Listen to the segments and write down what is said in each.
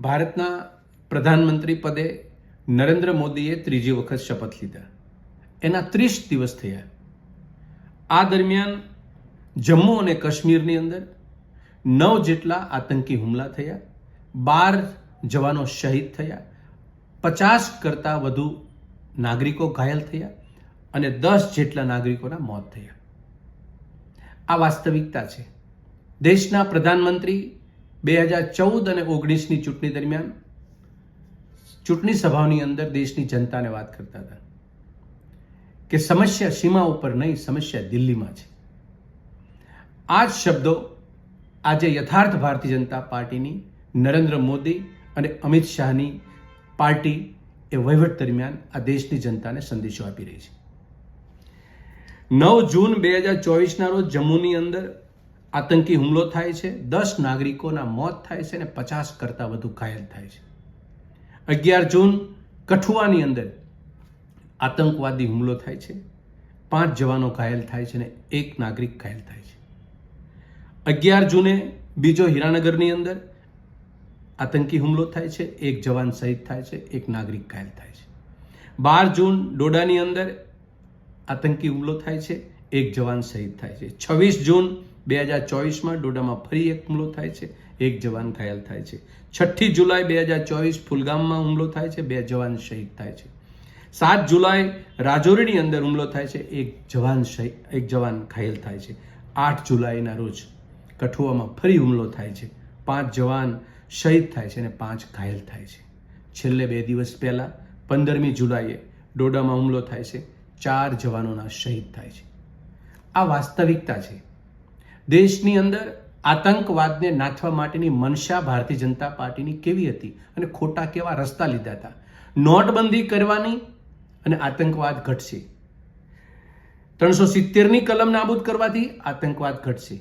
ભારતના પ્રધાનમંત્રી પદે નરેન્દ્ર મોદીએ ત્રીજી વખત શપથ લીધા. એના ત્રીસ દિવસ થયા. આ દરમિયાન જમ્મુ અને કાશ્મીરની અંદર નવ જેટલા આતંકી હુમલા થયા, બાર જવાનો શહીદ થયા, પચાસ કરતાં વધુ નાગરિકો ઘાયલ થયા અને દસ જેટલા નાગરિકોના મોત થયા. આ વાસ્તવિકતા છે. દેશના પ્રધાનમંત્રી બે હજાર ચૌદ અને ઓગણીસની ચૂંટણી દરમિયાન ચૂંટણી સભાઓની અંદર દેશની જનતાને વાત કરતા હતા કે સમસ્યા સીમા ઉપર નહીં, સમસ્યા દિલ્હીમાં છે. આ જ શબ્દો આજે યથાર્થ ભારતીય જનતા પાર્ટીની નરેન્દ્ર મોદી અને અમિત શાહની પાર્ટી એ વહીવટ દરમિયાન આ દેશની જનતાને સંદેશો આપી રહી છે. નવ જૂન બે હજાર ચોવીસના રોજ જમ્મુની અંદર આતંકી હુમલો થાય છે, દસ નાગરિકોના મોત થાય છે અને પચાસ કરતાં વધુ ઘાયલ થાય છે. અગિયાર જૂન, કઠુઆની અંદર આતંકવાદી હુમલો થાય છે, પાંચ જવાનો ઘાયલ થાય છે અને એક નાગરિક ઘાયલ થાય છે. અગિયાર જૂને બીજો હીરાનગરની અંદર આતંકી હુમલો થાય છે, એક જવાન શહીદ થાય છે, એક નાગરિક ઘાયલ થાય છે. બાર જૂન, ડોડાની અંદર આતંકી હુમલો થાય છે, એક જવાન શહીદ થાય છે. છવ્વીસ જૂન બે હજાર ચોવીસમાં ડોડામાં ફરી એક હુમલો થાય છે એક જવાન ઘાયલ થાય છે છઠ્ઠી જુલાઈ બે હજાર ચોવીસ ફુલગામમાં હુમલો થાય છે બે જવાન શહીદ થાય છે સાત જુલાઈ રાજૌરીની અંદર હુમલો થાય છે એક જવાન શહીદ એક જવાન ઘાયલ થાય છે આઠ જુલાઈના રોજ કઠુઆમાં ફરી હુમલો થાય છે પાંચ જવાન શહીદ થાય છે અને પાંચ ઘાયલ થાય છે છેલ્લે બે દિવસ પહેલાં પંદરમી જુલાઈએ ડોડામાં હુમલો થાય છે ચાર જવાનોના શહીદ થાય છે આ વાસ્તવિકતા છે દેશની અંદર આતંકવાદને નાથવા માટેની મનસા ભારતીય જનતા પાર્ટીની કેવી હતી અને ખોટા કેવા રસ્તા લીધા હતા? નોટબંધી કરવાની અને આતંકવાદ ઘટશે. ત્રણસો સિત્તેરની કલમ નાબૂદ કરવાથી આતંકવાદ ઘટશે.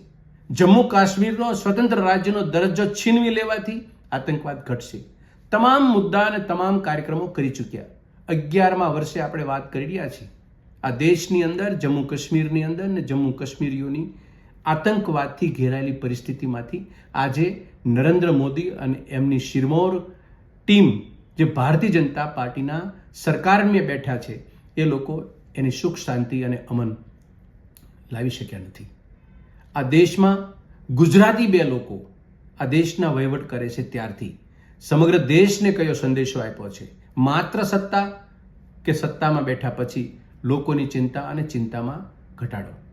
જમ્મુ કાશ્મીરનો સ્વતંત્ર રાજ્યનો દરજ્જો છીનવી લેવાથી આતંકવાદ ઘટશે. તમામ મુદ્દા અને તમામ કાર્યક્રમો કરી ચૂક્યા. અગિયારમા વર્ષે આપણે વાત કરી રહ્યા છીએ. આ દેશની અંદર, જમ્મુ કાશ્મીરની અંદર ને જમ્મુ કાશ્મીરીઓની આતંકવાદથી ઘેરાયેલી પરિસ્થિતિમાંથી આજે નરેન્દ્ર મોદી અને એમની શિરમોર ટીમ જે ભારતીય જનતા પાર્ટીના સરકારમાં બેઠા છે, એ લોકો એની સુખ, શાંતિ અને અમન લાવી શક્યા નથી. આ દેશમાં ગુજરાતી બે લોકો આ દેશના વહીવટ કરે છે ત્યારથી. સમગ્ર દેશને કયો સંદેશો આપ્યો છે? માત્ર સત્તા કે સત્તામાં બેઠા પછી લોકોની ચિંતા અને ચિંતામાં ઘટાડો?